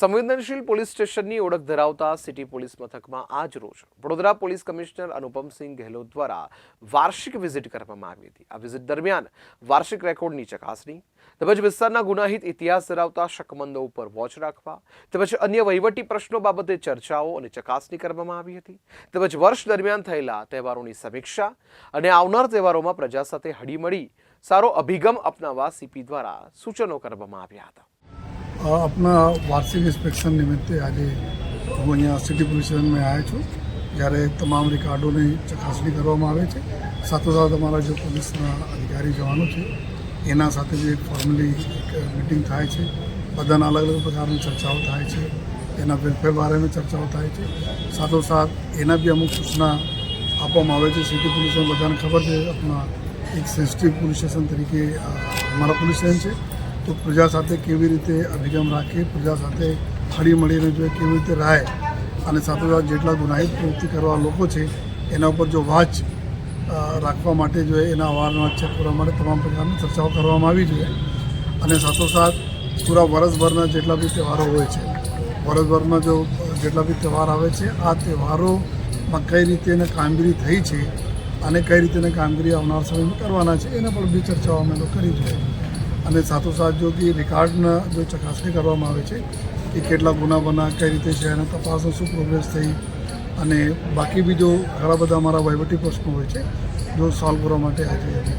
સંવેદનશીલ પોલીસ સ્ટેશનની ઓળખ ધરાવતા સિટી પોલીસ મથકમાં આજ રોજ વડોદરા પોલીસ કમિશનર અનુપમસિંહ ગહેલોત દ્વારા વાર્ષિક વિઝિટ કરવામાં આવી હતી. આ વિઝિટ દરમિયાન વાર્ષિક રેકોર્ડની ચકાસણી, તેમજ વિસ્તારના ગુનાહિત ઇતિહાસ ધરાવતા શકમંદો ઉપર વોચ રાખવા, તેમજ અન્ય વહીવટી પ્રશ્નો બાબતે ચર્ચાઓ અને ચકાસણી કરવામાં આવી હતી. તેમજ વર્ષ દરમિયાન થયેલા તહેવારોની સમીક્ષા અને આવનાર તહેવારોમાં પ્રજા સાથે હળીમળી સારો અભિગમ અપનાવવા સીપી દ્વારા સૂચનો કરવામાં આવ્યા હતા. અ, આપણા વાર્ષિક ઇન્સ્પેક્શન નિમિત્તે આજે હું અહીંયા સિટી પોલીસ સ્ટેશનમાં આવ્યો છું જ્યારે તમામ રેકાર્ડોની ચકાસણી કરવામાં આવે છે. સાથોસાથ અમારા જે પોલીસના અધિકારી જવાનો છે એના સાથે જે ફોર્મલી એક મિટિંગ થાય છે બધાના અલગ અલગ પ્રકારની ચર્ચાઓ થાય છે એના વેલફેર બારેમાં ચર્ચાઓ થાય છે. સાથોસાથ એના બી અમુક સૂચના આપવામાં આવે છે. સિટી પોલીસને બધાને ખબર છે આપણા એક સેન્સિટિવ પોલીસ સ્ટેશન તરીકે અમારા પોલીસ સ્ટેશન છે. તો પ્રજા સાથે કેવી રીતે અભિગમ રાખીએ પ્રજા સાથે હળી મળીને જોઈએ કેવી રીતે રહે અને સાથોસાથ જેટલા ગુનાહિત પ્રવૃત્તિ કરવા લોકો છે, એના ઉપર જો વાચ રાખવા માટે જોઈએ એના વારંવાર ચેક કરવા માટે તમામ પ્રકારની ચર્ચાઓ કરવામાં આવી જોઈએ. અને સાથોસાથ પૂરા વર્ષભરના જેટલા બી તહેવારો હોય છે વર્ષભરમાં જો જેટલા બી તહેવાર આવે છે, આ તહેવારોમાં કઈ રીતે એને કામગીરી થઈ છે અને કઈ રીતે એને કામગીરી આવનાર સમયમાં કરવાના છે, એને પણ બી ચર્ચાઓ અમે લોકો કરી જોઈએ. અને સાથોસાથ જો કે રેકોર્ડના જો ચકાસણી કરવામાં આવે છે કે કેટલા ગુના બના, કઈ રીતે છે અને તપાસનો શું પ્રોગ્રેસ થઈ અને બાકી બી જો ઘણા બધા અમારા વહીવટી પ્રશ્નો હોય છે, જો સોલ્વ કરવા માટે આજે અમે